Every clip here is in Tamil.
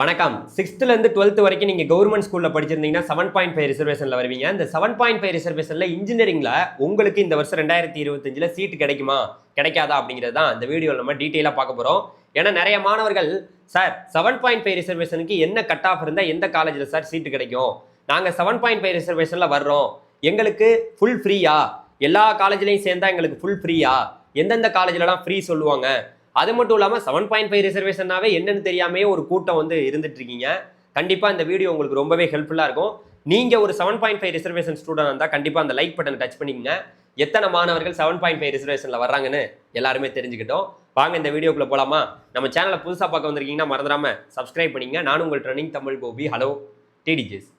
வணக்கம். சிக்ஸ்த்லேருந்து டுவெல்த் வரைக்கும் நீங்கள் கவர்மெண்ட் ஸ்கூலில் படிச்சிருந்தீங்கன்னா செவன் பாயிண்ட் ஃபைவ் ரிசர்வேஷனில் வருவீங்க. இந்த செவன் பாயிண்ட் ஃபைவ் ரிசர்வேஷனில் இன்ஜினியரிங்கில் உங்களுக்கு இந்த வருஷம் ரெண்டாயிரத்தி இருபத்தஞ்சில் சீட் கிடைக்குமா? கிடைக்காதா அப்படிங்கிறது தான் இந்த வீடியோவில் நம்ம டீட்டெயிலாக பார்க்க போகிறோம் ஏன்னா நிறைய மாணவர்கள் சார் செவன் பாயிண்ட் ஃபைவ் ரிசர்வேஷனுக்கு என்ன கட் ஆஃப் இருந்தால் எந்த காலேஜில் சார் சீட்டு கிடைக்கும்? நாங்கள் செவன் பாயிண்ட் ஃபைவ் ரிசர்வேஷனில் வர்றோம். எங்களுக்கு ஃபுல் ஃப்ரீயா எல்லா காலேஜ்லேயும் சேர்ந்தால் எங்களுக்கு ஃபுல் ஃப்ரீயா எந்தெந்த காலேஜ்லலாம் ஃப்ரீ சொல்லுவாங்க? அது மட்டும் இல்லாமல் செவன் பாயிண்ட் ஃபைவ் ரிசர்வேஷனாவே என்னன்னு தெரியாமே ஒரு கூட்டம் வந்து இருந்துட்டு இருக்கீங்க கண்டிப்பாக இந்த வீடியோ உங்களுக்கு ரொம்பவே ஹெல்ப்ஃபுல்லாக இருக்கும். நீங்கள் ஒரு seven point five reservation student இருந்தால் கண்டிப்பாக அந்த லைக் பட்டனை டச் பண்ணிக்கங்க. எத்தனை மாணவர்கள் செவன் பாயிண்ட் ஃபைவ் ரிசர்வேஷனில் வர்றாங்கன்னு எல்லாருமே தெரிஞ்சுக்கிட்டோம். வாங்க இந்த வீடியோக்குள்ளே போகலாமா நம்ம சேனலை புதுசாக பார்க்க வந்திருக்கீங்கன்னா மறந்துடாம சப்ஸ்கிரைப் பண்ணிங்க நானும் உங்கள் ட்ரெனிங் தமிழ் கோபி ஹலோ டிடிஜிஸ்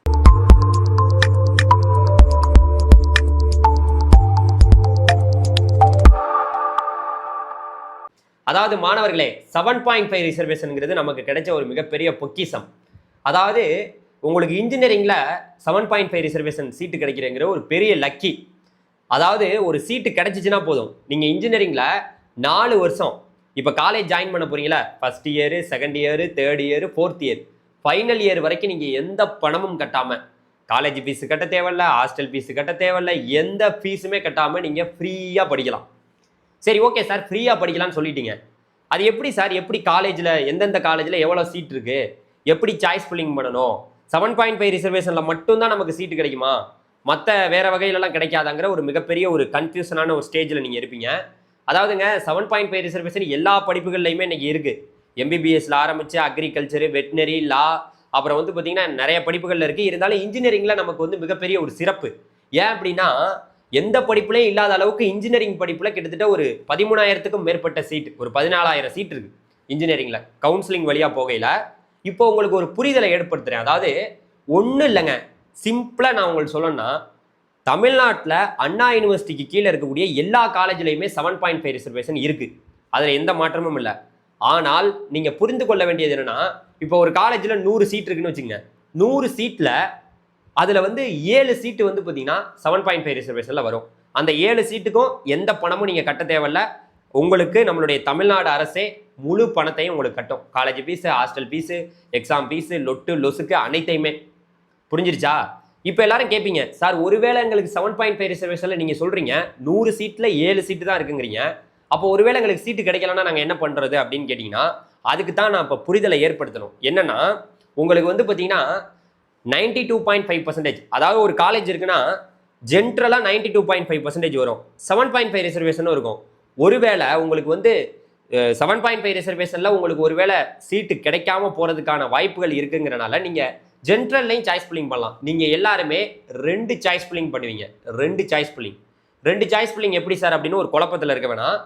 அதாவது மாணவர்களே செவன் பாயிண்ட் ஃபைவ் ரிசர்வேஷனுங்கிறது நமக்கு கிடைச்ச ஒரு மிகப்பெரிய பொக்கிஷம். அதாவது உங்களுக்கு இன்ஜினியரிங்கில் seven point five reservation seat கிடைக்கிறங்கிற ஒரு பெரிய லக்கி அதாவது ஒரு சீட்டு கிடைச்சிச்சின்னா போதும். நீங்கள் இன்ஜினியரிங்கில் நாலு வருஷம். இப்போ காலேஜ் ஜாயின் பண்ண போகிறீங்களா first year second year third year fourth year final year வரைக்கும் நீங்கள் எந்த பணமும் கட்டாமல் காலேஜ் ஃபீஸ் கட்ட தேவையில்ல ஹாஸ்டல் ஃபீஸ் கட்ட தேவையில்ல எந்த ஃபீஸுமே கட்டாமல் நீங்கள் ஃப்ரீயாக படிக்கலாம். சரி ஓகே சார் ஃப்ரீயாக படிக்கலாம்னு சொல்லிட்டீங்க. அது எப்படி சார் எப்படி காலேஜில் எந்தெந்த காலேஜில் எவ்வளோ சீட் இருக்கு? எப்படி சாய்ஸ் ஃபில்லிங் பண்ணணும்? செவன் பாயிண்ட் ஃபைவ் ரிசர்வேஷனில் மட்டும்தான் நமக்கு சீட்டு கிடைக்குமா? மற்ற வேறு வகையிலலாம் கிடைக்காதாங்கிற ஒரு மிகப்பெரிய ஒரு கன்ஃபியூஷனான ஒரு ஸ்டேஜில் நீங்கள் இருப்பீங்க. அதாவதுங்க செவன் பாயிண்ட் ஃபைவ் ரிசர்வேஷன் எல்லா படிப்புகள்லையுமே இன்றைக்கி இருக்குது எம்பிபிஎஸ்ல ஆரம்பித்து அக்ரிகல்ச்சரு வெட்டினரி லா அப்புறம் வந்து பார்த்திங்கன்னா நிறைய படிப்புகளில் இருக்குது இருந்தாலும் இன்ஜினியரிங்கில் நமக்கு வந்து மிகப்பெரிய ஒரு சிறப்பு. ஏன் அப்படின்னா எந்த படிப்புலையும் இல்லாத அளவுக்கு இன்ஜினியரிங் படிப்பில் கிட்டத்தட்ட ஒரு பதிமூணாயிரத்துக்கும் மேற்பட்ட சீட் ஒரு பதினாலாயிரம் சீட் இருக்கு இன்ஜினியரிங்கில் கவுன்சிலிங் வழியாக போகையில். இப்போ உங்களுக்கு ஒரு புரிதலை ஏற்படுத்துகிறேன் அதாவது ஒன்றும் இல்லைங்க. சிம்பிளாக நான் உங்களுக்கு சொல்லணும்னா தமிழ்நாட்டில் அண்ணா யூனிவர்சிட்டிக்கு கீழே இருக்கக்கூடிய எல்லா காலேஜ்லேயுமே செவன் பாயிண்ட் ஃபைவ் ரிசர்வேஷன் இருக்குது அதில் எந்த மாற்றமும் இல்லை. ஆனால் நீங்கள் புரிந்து கொள்ள வேண்டியது என்னென்னா இப்போ ஒரு காலேஜில் நூறு சீட் இருக்குன்னு வச்சுங்க நூறு சீட்டில் அதில் வந்து ஏழு சீட்டு வந்து பார்த்தீங்கன்னா செவன் பாயிண்ட் ஃபைவ் ரிசர்வேஷனில் வரும். அந்த ஏழு சீட்டுக்கும் எந்த பணமும் நீங்கள் கட்ட தேவையில்ல. உங்களுக்கு நம்மளுடைய தமிழ்நாடு அரசே முழு பணத்தையும் உங்களுக்கு கட்டும். College fees hostel fees exam fees லொட்டு லொசுக்கு அனைத்தையுமே. புரிஞ்சிருச்சா? இப்போ எல்லாரும் கேட்பீங்க சார் ஒருவேளை எங்களுக்கு செவன் பாயிண்ட் ஃபைவ் ரிசர்வேஷனில் நீங்கள் சொல்கிறீங்க நூறு சீட்டில் ஏழு சீட்டு தான் இருக்குங்கிறீங்க. அப்போ ஒருவேளை எங்களுக்கு சீட்டு கிடைக்கலன்னா நாங்கள் என்ன பண்ணுறது அப்படின்னு கேட்டிங்கன்னா அதுக்கு தான் நான் இப்போ புரிதலை ஏற்படுத்தணும். என்னன்னா உங்களுக்கு வந்து பார்த்தீங்கன்னா ninety two point five percentage அதாவது ஒரு காலேஜ் இருக்குன்னா ஜென்ரலாக ninety two point five percentage வரும். செவன் பாயிண்ட் ஃபைவ் ரிசர்வேஷனும் இருக்கும். ஒருவேளை உங்களுக்கு வந்து செவன் பாயிண்ட் ஃபைவ் ரிசர்வேஷனில் உங்களுக்கு ஒருவேளை சீட்டு கிடைக்காம போகிறதுக்கான வாய்ப்புகள் இருக்குங்கிறனால நீங்கள் ஜென்ரல்லையும் சாய்ஸ் புல்லிங் பண்ணலாம். நீங்கள் எல்லாருமே ரெண்டு சாய்ஸ் ஃபில்லிங் பண்ணுவீங்க. ரெண்டு சாய்ஸ் புல்லிங் ரெண்டு சாய்ஸ் பில்லிங் எப்படி சார் அப்படின்னு ஒரு குழப்பத்தில் இருக்க வேணாம்.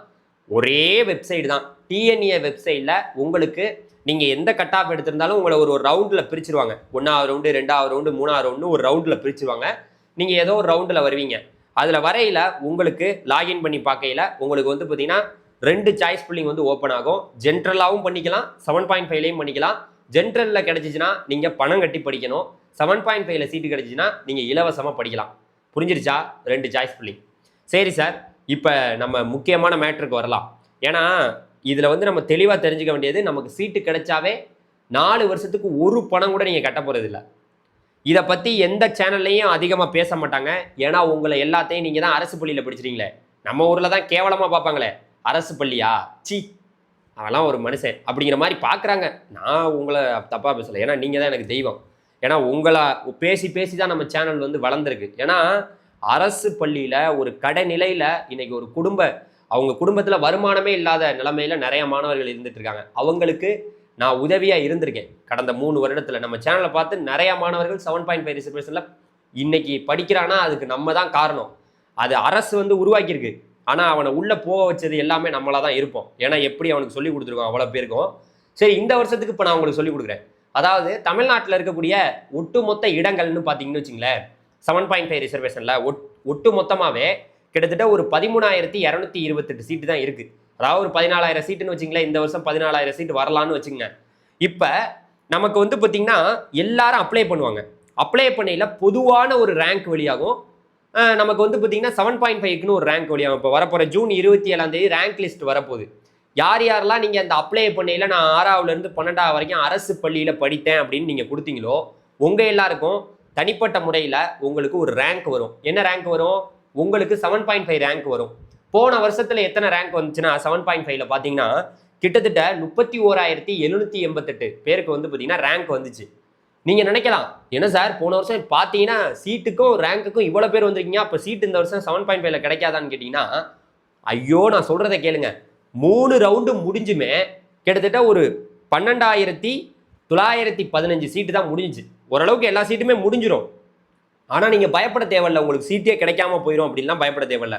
ஒரே வெப்சைட் தான். டிஎன்ஏ வெப்சைட்டில் உங்களுக்கு நீங்கள் எந்த கட் ஆஃப் எடுத்திருந்தாலும் உங்களை ஒரு ஒரு ரவுண்டில் பிரிச்சிருவாங்க. ஒன்றாவது ரவுண்டு ரெண்டாவது ரவுண்டு மூணாவது ரவுண்டு ஒரு ரவுண்டில் பிரிச்சிருவாங்க. நீங்கள் ஏதோ ஒரு ரவுண்டில் வருவீங்க. அதில் வரையில் உங்களுக்கு லாகின் பண்ணி பார்க்கையில் உங்களுக்கு வந்து பார்த்தீங்கன்னா ரெண்டு சாய்ஸ் புள்ளிங் வந்து ஓப்பன் ஆகும். ஜென்ரலாகவும் பண்ணிக்கலாம் செவன் பாயிண்ட் ஃபைவ்லையும் பண்ணிக்கலாம். ஜென்ரலில் கிடைச்சிச்சுன்னா நீங்கள் பணம் கட்டி படிக்கணும். செவன் பாயிண்ட் ஃபைவ்ல சீட்டு கிடைச்சிச்சுன்னா நீங்கள் இலவசமாக படிக்கலாம். புரிஞ்சிருச்சா? ரெண்டு சாய்ஸ் ஃபில்லிங் சரி சார் இப்போ நம்ம முக்கியமான மேட்ருக்கு வரலாம். ஏன்னா இதில் வந்து நம்ம தெளிவாக தெரிஞ்சுக்க வேண்டியது நமக்கு சீட்டு கிடைச்சாவே நாலு வருஷத்துக்கு ஒரு பணம் கூட நீங்கள் கட்ட போகிறதில்ல இதை பற்றி எந்த சேனல்லையும் அதிகமாக பேச மாட்டாங்க. ஏன்னா உங்களை எல்லாத்தையும் நீங்கள் தான் அரசு பள்ளியில் படிச்சிட்டீங்களே நம்ம ஊரில் தான் கேவலமாக பார்ப்பாங்களே. அரசு பள்ளியா? சி அவெல்லாம் ஒரு மனுஷன் அப்படிங்கிற மாதிரி பார்க்குறாங்க. நான் உங்களை தப்பாக பேசலை. ஏன்னா நீங்கள் தான் எனக்கு தெய்வம். ஏன்னா உங்களை பேசி பேசி தான் நம்ம சேனல் வந்து வளர்ந்துருக்கு. ஏன்னா அரசு பள்ளியில் ஒரு கடைநிலையில் இன்றைக்கி ஒரு குடும்ப அவங்க குடும்பத்தில் வருமானமே இல்லாத நிலமையில் நிறைய மாணவர்கள் இருந்துட்டு இருக்காங்க. அவங்களுக்கு நான் உதவியாக இருந்திருக்கேன். கடந்த மூணு வருடத்தில் நம்ம சேனலை பார்த்து நிறைய மாணவர்கள் செவன் பாயிண்ட் ஃபைவ் ரிசர்வேஷனில் இன்னைக்கு படிக்கிறானா அதுக்கு நம்ம தான் காரணம். அது அரசு வந்து உருவாக்கியிருக்கு. ஆனால் அவனை உள்ளே போக வச்சது எல்லாமே நம்மளாக தான் இருப்போம். ஏன்னா எப்படி அவனுக்கு சொல்லி கொடுத்துருக்கோம் அவ்வளோ பேருக்கும். சரி இந்த வருஷத்துக்கு இப்போ நான் உங்களுக்கு சொல்லி கொடுக்குறேன். அதாவது தமிழ்நாட்டில் இருக்கக்கூடிய ஒட்டுமொத்த இடங்கள்னு பார்த்தீங்கன்னு வச்சுங்களேன் செவன் பாயிண்ட் ஃபைவ் ரிசர்வேஷனில் ஒட் ஒட்டு மொத்தமாகவே கிட்டத்தட்ட ஒரு பதிமூணாயிரத்தி இரநூத்தி இருபத்தெட்டு சீட்டு தான் இருக்குது அதாவது ஒரு பதினாலாயிரம் சீட்டுன்னு வச்சுங்களேன் இந்த வருஷம் பதினாலாயிரம் சீட்டு வரலான்னு வச்சுங்க இப்போ நமக்கு வந்து பார்த்தீங்கன்னா எல்லாரும் அப்ளை பண்ணுவாங்க. அப்ளை பண்ணையில் பொதுவான ஒரு ரேங்க் வழியாகும் நமக்கு வந்து பார்த்தீங்கன்னா செவன் பாயிண்ட் ஃபைவ்க்குன்னு ஒரு ரேங்க் வழியாகும் இப்போ வரப்போகிற ஜூன் இருபத்தி ஏழாம் தேதி ரேங்க் லிஸ்ட் வரப்போகுது. யார் யாரெல்லாம் நீங்கள் அந்த அப்ளை பண்ணையில் நான் ஆறாவதுலேருந்து பன்னெண்டாவது வரைக்கும் அரசு பள்ளியில் படித்தேன் அப்படின்னு நீங்கள் கொடுத்தீங்களோ உங்கள் எல்லாருக்கும் தனிப்பட்ட முறையில் உங்களுக்கு ஒரு ரேங்க் வரும். என்ன ரேங்க் வரும்? உங்களுக்கு செவன் பாயிண்ட் ஃபைவ் ரேங்க் வரும். போன வருஷத்தில் எத்தனை ரேங்க் வந்துச்சுன்னா செவன் பாயிண்ட் ஃபைவ்ல பார்த்தீங்கன்னா கிட்டத்தட்ட முப்பத்தி ஓராயிரத்தி எழுநூற்றி எண்பத்தெட்டு பேருக்கு வந்து பார்த்தீங்கன்னா ரேங்க் வந்துச்சு. நீங்கள் நினைக்கலாம் என்ன சார் போன வருஷம் பார்த்தீங்கன்னா சீட்டுக்கும் ரேங்க்குக்கும் இவ்வளோ பேர் வந்திருக்கீங்க அப்போ சீட் இந்த வருஷம் செவன் பாயிண்ட் ஃபைவ்ல கிடைக்காதான்னு கேட்டிங்கன்னா ஐயோ நான் சொல்கிறத கேளுங்க. மூணு ரவுண்டு முடிஞ்சுமே கிட்டத்தட்ட ஒரு பன்னெண்டாயிரத்தி தொள்ளாயிரத்தி பதினஞ்சு சீட்டு தான் முடிஞ்சுச்சு. ஓரளவுக்கு எல்லா சீட்டுமே முடிஞ்சிடும் ஆனால் நீங்கள் பயப்பட தேவையில்ல. உங்களுக்கு சீட்டே கிடைக்காம போயிடும் அப்படின்லாம் பயப்பட தேவையில்ல.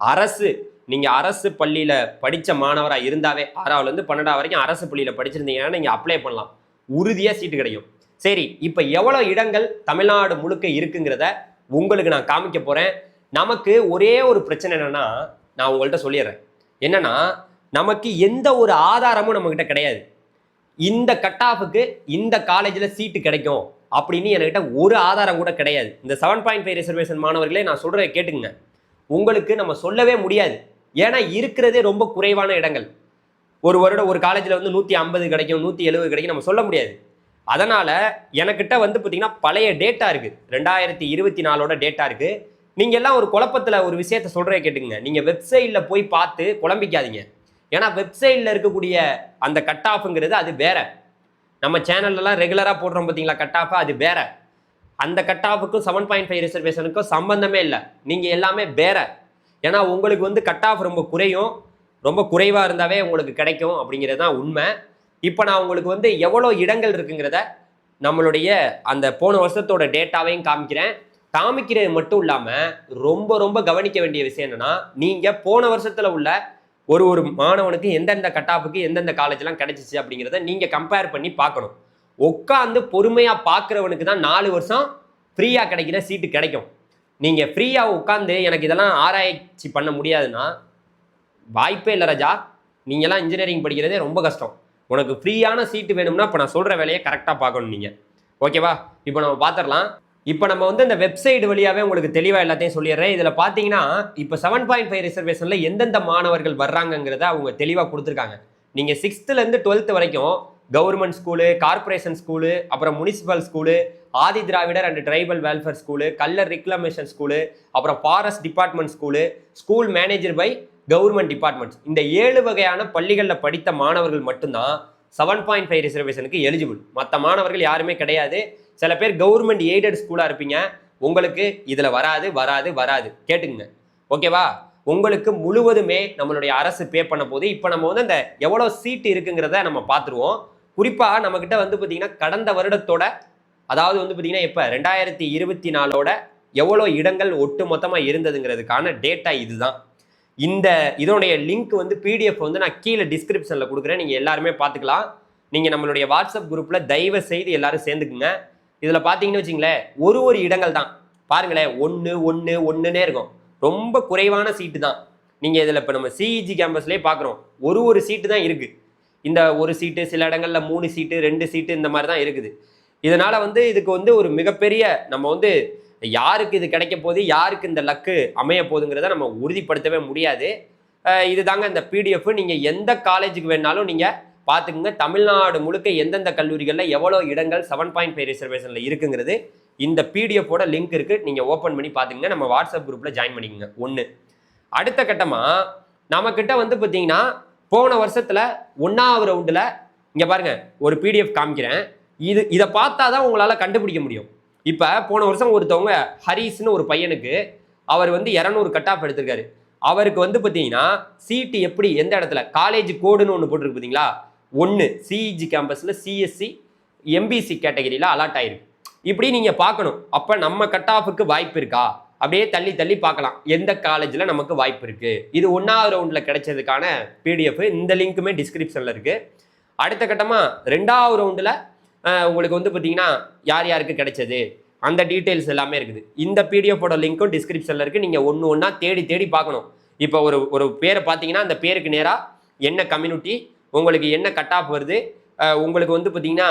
அரசு நீங்கள் அரசு பள்ளியில் படித்த மாணவராக இருந்தாவே ஆறாவதுலேருந்து பன்னெண்டாவது வரைக்கும் அரசு பள்ளியில் படிச்சிருந்தீங்கன்னா நீங்கள் அப்ளை பண்ணலாம். உறுதியாக சீட்டு கிடைக்கும். சரி இப்போ எவ்வளோ இடங்கள் தமிழ்நாடு முழுக்க இருக்குங்கிறத உங்களுக்கு நான் காமிக்க போகிறேன் நமக்கு ஒரே ஒரு பிரச்சனை என்னென்னா நான் உங்கள்கிட்ட சொல்லிடுறேன். என்னென்னா நமக்கு எந்த ஒரு ஆதாரமும் நம்மக்கிட்ட கிடையாது. இந்த கட் ஆஃபுக்கு இந்த காலேஜில் சீட்டு கிடைக்கும். அப்படின்னு என்கிட்ட ஒரு ஆதாரம் கூட கிடையாது. இந்த செவன் பாயிண்ட் ஃபைவ் ரிசர்வேஷன் மாணவர்களே நான் சொல்கிறத கேட்டுங்க உங்களுக்கு நம்ம சொல்லவே முடியாது. ஏன்னா இருக்கிறதே ரொம்ப குறைவான இடங்கள். ஒரு வருடம் ஒரு காலேஜில் வந்து நூற்றி ஐம்பது கிடைக்கும் நூற்றி எழுபது கிடைக்கும் நம்ம சொல்ல முடியாது. அதனால் எனக்கிட்ட வந்து பார்த்திங்கன்னா பழைய டேட்டா இருக்குது ரெண்டாயிரத்தி இருபத்தி நாலோட டேட்டா இருக்குது நீங்கள் எல்லாம் ஒரு குழப்பத்தில் ஒரு விஷயத்த சொல்கிறத கேட்டுங்க நீங்கள் வெப்சைட்டில் போய் பார்த்து குழம்பிக்காதீங்க. ஏன்னா வெப்சைட்டில் இருக்கக்கூடிய அந்த கட் ஆஃப்ங்கிறது அது வேறு. நம்ம சேனல்லலாம் ரெகுலராக போடுறோம் பார்த்தீங்களா கட் ஆஃப் அது வேற. அந்த கட் ஆஃபுக்கும் செவன் பாயிண்ட் ஃபைவ் ரிசர்வேஷனுக்கும் சம்பந்தமே இல்லை. நீங்கள் எல்லாமே வேற. ஏன்னா உங்களுக்கு வந்து கட் ஆஃப் ரொம்ப குறையும். ரொம்ப குறைவாக இருந்தாவே உங்களுக்கு கிடைக்கும் அப்படிங்கிறது தான் உண்மை. இப்போ நான் உங்களுக்கு வந்து எவ்வளோ இடங்கள் இருக்குங்கிறத நம்மளுடைய அந்த போன வருஷத்தோட டேட்டாவையும் காமிக்கிறேன். காமிக்கிறது மட்டும் இல்லாமல் ரொம்ப ரொம்ப கவனிக்க வேண்டிய விஷயம் என்னென்னா நீங்கள் போன வருஷத்தில் உள்ள ஒரு ஒரு மாணவனுக்கு எந்தெந்த கட்டாப்புக்கு எந்தெந்த காலேஜ்லாம் கிடைச்சிச்சு அப்படிங்கிறத நீங்கள் கம்பேர் பண்ணி பார்க்கணும். உட்காந்து பொறுமையாக பார்க்குறவனுக்கு தான் நாலு வருஷம் ஃப்ரீயாக கிடைக்கிற சீட்டு கிடைக்கும். நீங்கள் ஃப்ரீயாக உட்காந்து எனக்கு இதெல்லாம் ஆராய்ச்சி பண்ண முடியாதுன்னா வாய்ப்பே இல்லை ராஜா. நீங்கள்லாம் இன்ஜினியரிங் படிக்கிறதே ரொம்ப கஷ்டம். உனக்கு ஃப்ரீயான சீட்டு வேணும்னா இப்போ நான் சொல்கிற வேலையை கரெக்டாக பார்க்கணும் நீங்கள் ஓகேவா இப்போ நம்ம பார்த்துடலாம். இப்போ நம்ம வந்து இந்த வெப்சைட் வழியாகவே உங்களுக்கு தெளிவாக எல்லாத்தையும் சொல்லிடுறேன். இதில் பார்த்தீங்கன்னா இப்போ செவன் பாயிண்ட் ஃபைவ் ரிசர்வேஷனில் எந்தெந்த மாணவர்கள் வர்றாங்கங்கிறத அவங்க தெளிவாக கொடுத்துருக்காங்க. நீங்கள் சிக்ஸ்த்துலேருந்து டுவெல்த்து வரைக்கும் கவர்மெண்ட் ஸ்கூலு கார்ப்பரேஷன் ஸ்கூலு அப்புறம் municipal school Adi Dravidar and tribal welfare school Kallar reclamation school அப்புறம் forest department school school manager by government departments இந்த ஏழு வகையான பள்ளிகளில் படித்த மாணவர்கள் மட்டும்தான் செவன் பாயிண்ட் ஃபைவ் ரிசர்வேஷனுக்கு எலிஜிபிள் மற்ற மாணவர்கள் யாருமே கிடையாது. சில பேர் கவர்மெண்ட் எய்டட் ஸ்கூலாக இருப்பீங்க. உங்களுக்கு இதில் வராது வராது வராது. கேட்டுங்க ஓகேவா? உங்களுக்கு முழுவதுமே நம்மளுடைய அரசு பே பண்ண போது இப்போ நம்ம வந்து அந்த எவ்வளோ சீட்டு இருக்குங்கிறத நம்ம பார்த்துருவோம். குறிப்பாக நம்மக்கிட்ட வந்து பார்த்தீங்கன்னா கடந்த வருடத்தோட அதாவது வந்து பார்த்தீங்கன்னா இப்போ ரெண்டாயிரத்தி இருபத்தி நாலோட எவ்வளோ இடங்கள் ஒட்டு மொத்தமாக இருந்ததுங்கிறதுக்கான டேட்டா இதுதான். இந்த இதனுடைய லிங்க் வந்து பிடிஎஃப் வந்து நான் கீழே டிஸ்கிரிப்ஷனில் கொடுக்குறேன். நீங்கள் எல்லாருமே பார்த்துக்கலாம். நீங்கள் நம்மளுடைய வாட்ஸ்அப் குரூப்பில் தயவு செய்து எல்லாரும் சேர்ந்துக்குங்க. இதில் பார்த்தீங்கன்னு வச்சிங்களேன் ஒரு ஒரு இடங்கள் தான். பாருங்களேன் ஒன்று ஒன்று ஒன்றுனே இருக்கும். ரொம்ப குறைவான சீட்டு தான். நீங்கள் இதில் இப்போ நம்ம சிஇஜி கேம்பஸ்லேயே பார்க்குறோம் ஒரு ஒரு சீட்டு தான் இருக்குது இந்த ஒரு சீட்டு சில இடங்களில் மூணு சீட்டு ரெண்டு சீட்டு இந்த மாதிரி தான் இருக்குது. இதனால் வந்து இதுக்கு வந்து ஒரு மிகப்பெரிய நம்ம வந்து யாருக்கு இது கிடைக்க போகுது யாருக்கு இந்த லக்கு அமைய போகுதுங்கிறத நம்ம உறுதிப்படுத்தவே முடியாது. இது இதுதாங்க இந்த பிடிஎஃப் நீங்கள் எந்த காலேஜுக்கு வேணாலும் நீங்கள் பார்த்துக்குங்க. தமிழ்நாடு முழுக்க எந்தெந்த கல்லூரிகளில் எவ்வளோ இடங்கள் செவன் பாயிண்ட் ஃபைவ் ரிசர்வேஷனில் இருக்குங்கிறது இந்த பிடிஎஃபோட லிங்க் இருக்குது நீங்கள் ஓப்பன் பண்ணி பார்த்துங்க நம்ம வாட்ஸ்அப் குரூப்பில் ஜாயின் பண்ணிக்கோங்க. ஒன்று அடுத்த கட்டமாக நம்மக்கிட்ட வந்து பார்த்தீங்கன்னா போன வருஷத்தில் ஒன்றாவது ரவுண்டில் இங்கே பாருங்க ஒரு பிடிஎஃப் காமிக்கிறேன். இது இதை பார்த்தா தான் உங்களால் கண்டுபிடிக்க முடியும். இப்போ போன வருஷம் ஒருத்தவங்க ஹரீஸ்னு ஒரு பையனுக்கு அவர் வந்து இரநூறு கட் ஆஃப் எடுத்திருக்காரு. அவருக்கு வந்து பார்த்தீங்கன்னா சீட்டு எப்படி எந்த இடத்துல? காலேஜ் கோடுன்னு ஒன்று போட்டிருக்கு பார்த்தீங்களா? ஒன்று சிஇஜி கேம்பஸில் சிஎஸ்சி எம்பிசி கேட்டகரியில் அலாட் ஆயிருக்கு. இப்படி நீங்கள் பார்க்கணும். அப்போ நம்ம கட் ஆஃபுக்கு வாய்ப்பு இருக்கா? அப்படியே தள்ளி தள்ளி பார்க்கலாம். எந்த காலேஜில் நமக்கு வாய்ப்பு இருக்குது இது ஒன்றாவது ரவுண்டில் கிடைச்சதுக்கான பிடிஎஃப் இந்த லிங்க்குமே டிஸ்கிரிப்ஷனில் இருக்குது அடுத்த கட்டமாக ரெண்டாவது ரவுண்டில் உங்களுக்கு வந்து பார்த்தீங்கன்னா யார் யாருக்கு கிடைச்சது? அந்த டீட்டெயில்ஸ் எல்லாமே இருக்குது. இந்த பிடிஎஃபோட லிங்க்கும் டிஸ்கிரிப்ஷனில் இருக்குது நீங்கள் ஒன்று ஒன்றா தேடி தேடி பார்க்கணும். இப்போ ஒரு ஒரு பேரை பார்த்தீங்கன்னா அந்த பேருக்கு நேராக என்ன கம்யூனிட்டி உங்களுக்கு என்ன கட் ஆஃப் வருது? உங்களுக்கு வந்து பார்த்தீங்கன்னா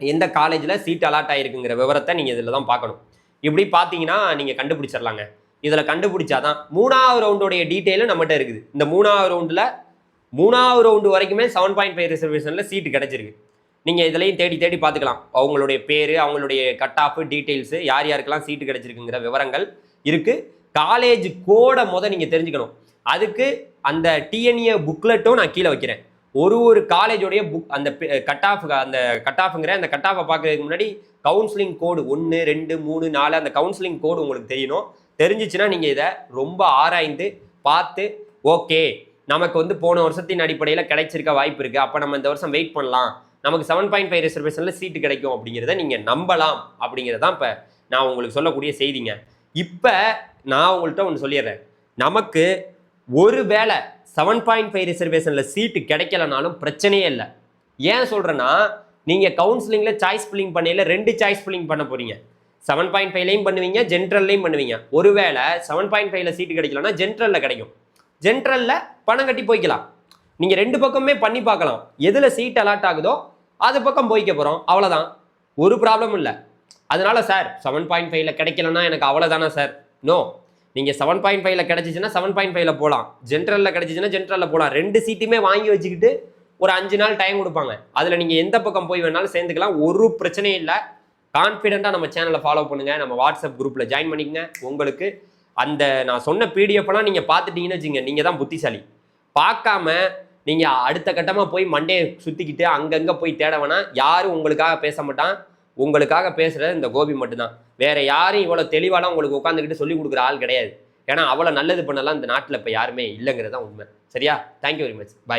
எந்த காலேஜில் சீட் அலாட் ஆகிருக்குங்கிற விவரத்தை நீங்கள் இதில் தான் பார்க்கணும். இப்படி பார்த்தீங்கன்னா நீங்கள் கண்டுபிடிச்சிடலாங்க இதில் கண்டுபிடிச்சாதான் மூணாவது ரவுண்டோடைய டீட்டெயிலும் நம்மகிட்ட இருக்குது. இந்த மூணாவது ரவுண்டில் மூணாவது ரவுண்டு வரைக்குமே செவன் பாயிண்ட் ஃபைவ் ரிசர்வேஷனில் சீட்டு கிடச்சிருக்கு. நீங்கள் இதுலையும் தேடி தேடி பார்த்துக்கலாம். அவங்களுடைய பேர் அவங்களுடைய கட் ஆஃப் டீட்டெயில்ஸு யார் யாருக்கெல்லாம் சீட்டு கிடச்சிருக்குங்கிற விவரங்கள் இருக்குது காலேஜ் கோடை முத நீங்கள் தெரிஞ்சுக்கணும். அதுக்கு அந்த டிஎன்ஏ புக்லெட்டும் நான் கீழே வைக்கிறேன். ஒரு ஒரு காலேஜோடைய புக் அந்த கட் ஆஃப் அந்த கட் ஆஃப்ங்கிற அந்த கட் ஆஃபை பார்க்கறதுக்கு முன்னாடி கவுன்சிலிங் கோடு ஒன்று ரெண்டு மூணு நாலு அந்த கவுன்சிலிங் கோடு உங்களுக்கு தெரியணும். தெரிஞ்சிச்சுன்னா நீங்கள் இதை ரொம்ப ஆராய்ந்து பார்த்து ஓகே நமக்கு வந்து போன வருஷத்தின் அடிப்படையில் கிடைச்சிருக்க வாய்ப்பு இருக்குது அப்போ நம்ம இந்த வருஷம் வெயிட் பண்ணலாம். நமக்கு செவன் பாயிண்ட் ஃபைவ் ரிசர்வேஷனில் சீட்டு கிடைக்கும் அப்படிங்கிறத நீங்கள் நம்பலாம். அப்படிங்கிறது தான் இப்போ நான் உங்களுக்கு சொல்லக்கூடிய செய்திங்க. இப்போ நான் உங்கள்கிட்ட ஒன்று சொல்லிடுறேன். நமக்கு ஒரு வேளை செவன் பாயிண்ட் ஃபைவ் ரிசர்வேஷனில் சீட்டு கிடைக்கலனாலும் பிரச்சனையே இல்லை. ஏன் சொல்கிறேன்னா நீங்கள் கவுன்சிலிங்கில் சாய்ஸ் ஃபில்லிங் பண்ணையில் ரெண்டு சாய்ஸ் ஃபில்லிங் பண்ண போகிறீங்க செவன் பாயிண்ட் ஃபைவ்லையும் பண்ணுவீங்க ஜென்ரல்லையும் பண்ணுவீங்க. ஒருவேளை செவன் பாயிண்ட் ஃபைவ்ல சீட்டு கிடைக்கலன்னா ஜென்ரலில் கிடைக்கும். ஜென்ரலில் பணம் கட்டி போய்க்கலாம். நீங்கள் ரெண்டு பக்கமே பண்ணி பார்க்கலாம். எதில் சீட் அலாட் ஆகுதோ அது பக்கம் போய்க்க போகிறோம் அவ்வளோதான் ஒரு ப்ராப்ளம் இல்லை. அதனால சார் செவன் பாயிண்ட் ஃபைவ்ல கிடைக்கலன்னா எனக்கு அவ்வளோதானா சார் நோ நீங்கள் செவன் பாயிண்ட் ஃபைவ்ல கிடைச்சிச்சுன்னா செவன் பாயிண்ட் ஃபைவ்ல போகலாம் ஜென்ரலில் கிடைச்சிச்சுன்னா ஜென்ரலில் போகலாம் ரெண்டு சீட்டுமே வாங்கி வச்சுக்கிட்டு ஒரு அஞ்சு நாள் டைம் கொடுப்பாங்க. அதில் நீங்கள் எந்த பக்கம் போய் வேணாலும் சேர்ந்துக்கலாம். ஒரு பிரச்சனையும் இல்லை. கான்ஃபிடென்ட்டாக நம்ம சேனலை ஃபாலோ பண்ணுங்கள் நம்ம வாட்ஸ்அப் குரூப்பில் ஜாயின் பண்ணிக்கங்க. உங்களுக்கு அந்த நான் சொன்ன பிடிஎஃப்லாம் நீங்கள் பார்த்துட்டீங்கன்னு வச்சுங்க நீங்கள் தான் புத்திசாலி. பார்க்காம நீங்கள் அடுத்த கட்டமாக போய் மண்டே சுற்றிக்கிட்டு அங்கங்கே போய் தேட வேணாம். யாரும் உங்களுக்காக பேச மாட்டான். உங்களுக்காக பேசுகிறது இந்த கோபி மட்டும்தான். வேற யாரும் இவ்வளோ தெளிவாலாம் உங்களுக்கு உட்காந்துக்கிட்டு சொல்லி கொடுக்குற ஆள் கிடையாது. ஏன்னா அவ்வளோ நல்லது பண்ணலாம் இந்த நாட்டில் இப்போ யாருமே இல்லைங்கிறது தான் உண்மை. சரியா? Thank you very much bye